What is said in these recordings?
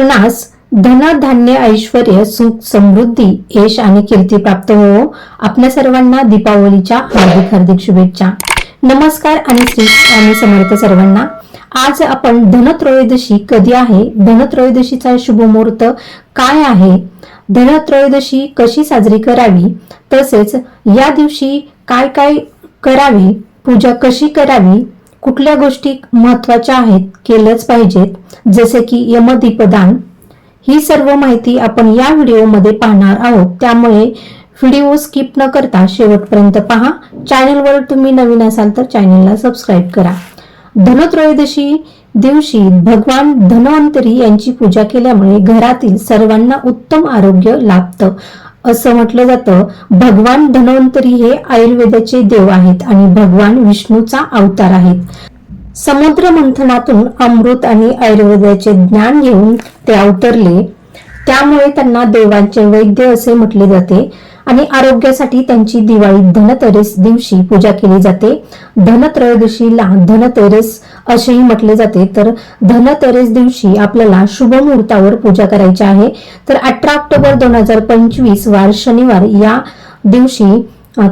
आपणास धन धान्य ऐश्वर सुख समृद्धी यश आणि कीर्ती प्राप्त होवो आपल्या सर्वांना दीपावलीच्या हार्दिक हार्दिक शुभेच्छा. नमस्कार आणि श्री स्वामी समर्थ सर्वांना. आज आपण धनत्रयोदशी कधी आहे? धनत्रयोदशीचा शुभ मुहूर्त काय आहे? धनत्रयोदशी कशी साजरी करावी? तसेच या दिवशी काय काय करावे? पूजा कशी करावी? कुठल्या गोष्टी महत्त्वाच्या आहेत केलंच पाहिजेत जसे की यमदीपदान. ही सर्व माहिती आपण या व्हिडिओमध्ये पाहणार आहोत. त्यामुळे व्हिडिओ स्किप न करता शेवटपर्यंत पहा. चॅनलवर तुम्ही नवीन असाल तर चॅनलला सबस्क्राईब करा. धनत्रयोदशी दिवशी भगवान धन्वंतरी यांची पूजा केल्यामुळे घरातील सर्वांना उत्तम आरोग्य लाभतं. असं म्हटलं जातं भगवान धन्वंतरी हे आयुर्वेदाचे देव आहेत आणि भगवान विष्णूचा अवतार आहेत. समुद्र मंथनातून अमृत आणि आयुर्वेदाचे ज्ञान घेऊन ते अवतरले. त्यामुळे त्यांना देवांचे वैद्य असे म्हटले जाते आणि आरोग्यासाठी त्यांची दिवाळी धनतेरस दिवशी पूजा केली जाते. धनत्रयोदशीला धनतेरस असेही म्हटले जाते. तर धनतेरस दिवशी आपल्याला शुभ मुहूर्तावर पूजा करायची आहे. तर अठरा ऑक्टोबर दोन हजार पंचवीस वार शनिवार या दिवशी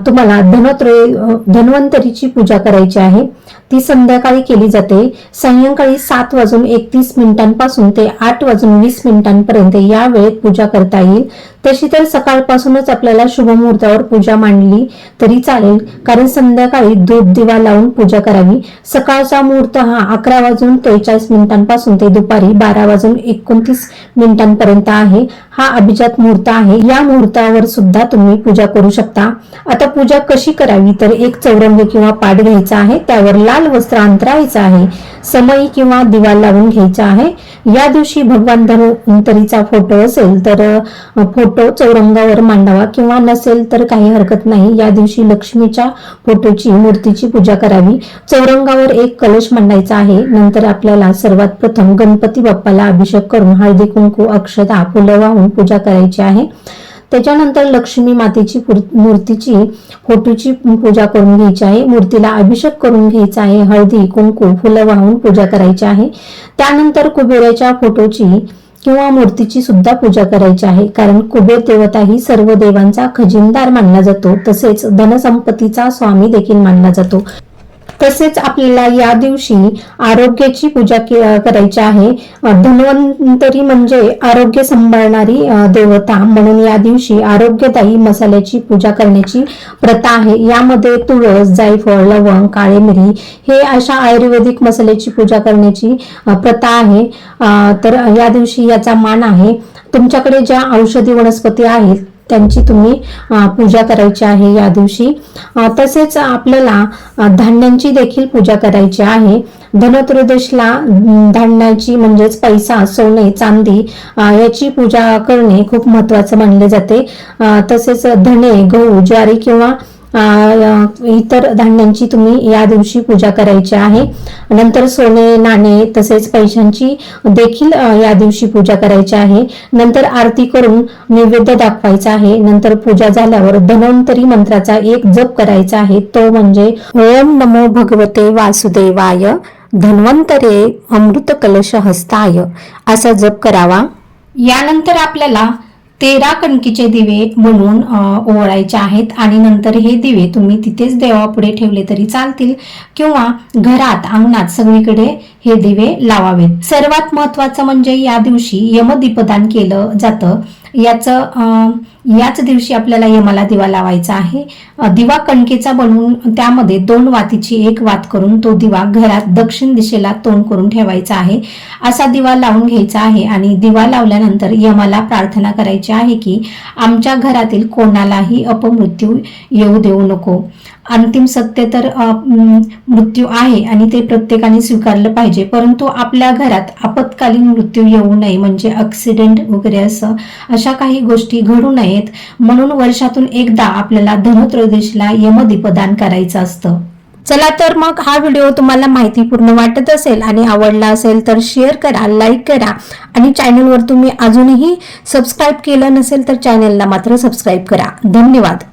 तुम्हाला धनत्रय धन्वंतरीची पूजा करायची आहे. ती संध्याकाळी केली जाते. सायंकाळी सात वाजून एकतीस मिनिटांपासून ते आठ वाजून वीस मिनिटांपर्यंत या वेळेत पूजा करता येईल. तशी तर सकाळपासूनच आपल्याला शुभ मुहूर्तावर पूजा मांडली तरी चालेल कारण संध्याकाळी धूप दिवा लावून पूजा करावी. सकाळचा मुहूर्त हा अकरा वाजून त्रेचाळीस मिनिटांपासून ते दुपारी बारा वाजून एकोणतीस मिनिटांपर्यंत आहे. हा अभिजात मुहूर्त आहे. या मुहूर्तावर सुद्धा तुम्ही पूजा करू शकता. आता पूजा कशी करावी? तर एक चौरंग किंवा पाट घ्यायचा आहे. त्यावर लाल वस्त्र अंतरायचं आहे. समयी किंवा दिवा लावून घ्यायचा आहे. या दिवशी भगवान धन्वंतरीचा फोटो असेल तर फोटो चौरंगावर मांडावा किंवा नसेल तर काही हरकत नाही. या दिवशी लक्ष्मीच्या फोटोची मूर्तीची पूजा करावी. चौरंगावर एक कलश मांडायचा आहे. नंतर आपल्याला सर्वात प्रथम गणपती बाप्पाला अभिषेक करून हळदी कुंकू अक्षता फुलं वाहून पूजा करायची आहे. त्याच्यानंतर लक्ष्मी मातेची मूर्तीची फोटोची पूजा करून घ्यायची आहे. मूर्तीला अभिषेक करून घ्यायचा आहे. हळदी कुंकू फुलं वाहून पूजा करायची आहे. त्यानंतर कुबेराच्या फोटोची किंवा मूर्तीची सुद्धा पूजा करायची आहे. कारण कुबेर देवता ही सर्व देवांचा खजिनदार मानला जातो. तसेच धनसंपत्तीचा स्वामी देखील मानला जातो. तसेच आपल्याला या दिवशी आरोग्याची पूजा करायची आहे. धन्वंतरी म्हणजे आरोग्य सांभाळणारी देवता. म्हणून या दिवशी आरोग्यदायी मसाल्याची पूजा करण्याची प्रथा आहे. यामध्ये तुळस जायफळ लवंग काळे मिरी हे अशा आयुर्वेदिक मसाल्याची पूजा करण्याची प्रथा आहे. तर या दिवशी याचा मान आहे. तुमच्याकडे ज्या औषधी वनस्पती आहेत त्यांची तुम्ही पूजा करायची आहे या दिवशी. तसेच आपल्याला धान्यांची देखील पूजा करायची आहे. धनत्रयोदशीला धान्याची म्हणजेच पैसा सोने चांदी याची पूजा करणे खूप महत्वाचं मानले जाते. तसेच धने गहू ज्वारी किंवा इतर धान्यांची तुम्ही या दिवशी पूजा करायची आहे. नंतर सोने नाणे तसेच पैशांची देखील या दिवशी पूजा करायची आहे. नंतर आरती करून नैवेद्य दाखवायचा आहे. नंतर पूजा झाल्यावर धन्वंतरी मंत्राचा एक जप करायचा आहे. तो म्हणजे ओम नमो भगवते वासुदेवाय धन्वंतरे अमृत कलश हस्ताय असा जप करावा. यानंतर आपल्याला तेरा कणकीचे दिवे बनवून अ, ओवाळायचे आहेत आणि नंतर हे दिवे तुम्ही तिथेच देवापुढे ठेवले तरी चालतील किंवा घरात अंगणात सगळीकडे हे दिवे लावावेत. सर्वात महत्वाचं म्हणजे या दिवशी यमदीपदान केलं जातं. याचं याच दिवशी आपल्याला यमाला दिवा लावायचा आहे. दिवा कणकेचा बनवून त्यामध्ये दोन वातीची एक वात करून तो दिवा घरात दक्षिण दिशेला तोंड करून ठेवायचा आहे. असा दिवा लावून घ्यायचा आहे आणि दिवा लावल्यानंतर यमाला प्रार्थना करायची आहे की आमच्या घरातील कोणालाही अपमृत्यू येऊ देऊ नको. अंतिम सत्य तर मृत्यू आहे आणि ते प्रत्येकाने स्वीकारलं पाहिजे. परंतु आपल्या घरात आपत्कालीन मृत्यू येऊ नये म्हणजे ॲक्सिडेंट वगैरे असं अशा काही गोष्टी घडू नये. आहेत. म्हणून वर्षातून एकदा आपल्याला धनत्रयोदशीला यमदीपदान करायचं असतं. चला तर मग हा व्हिडिओ तुम्हाला माहितीपूर्ण वाटत असेल आणि आवडला असेल तर शेअर करा लाईक करा आणि चॅनलवर तुम्ही अजूनही सबस्क्राईब केलं नसेल तर चॅनलला मात्र सबस्क्राईब करा. धन्यवाद.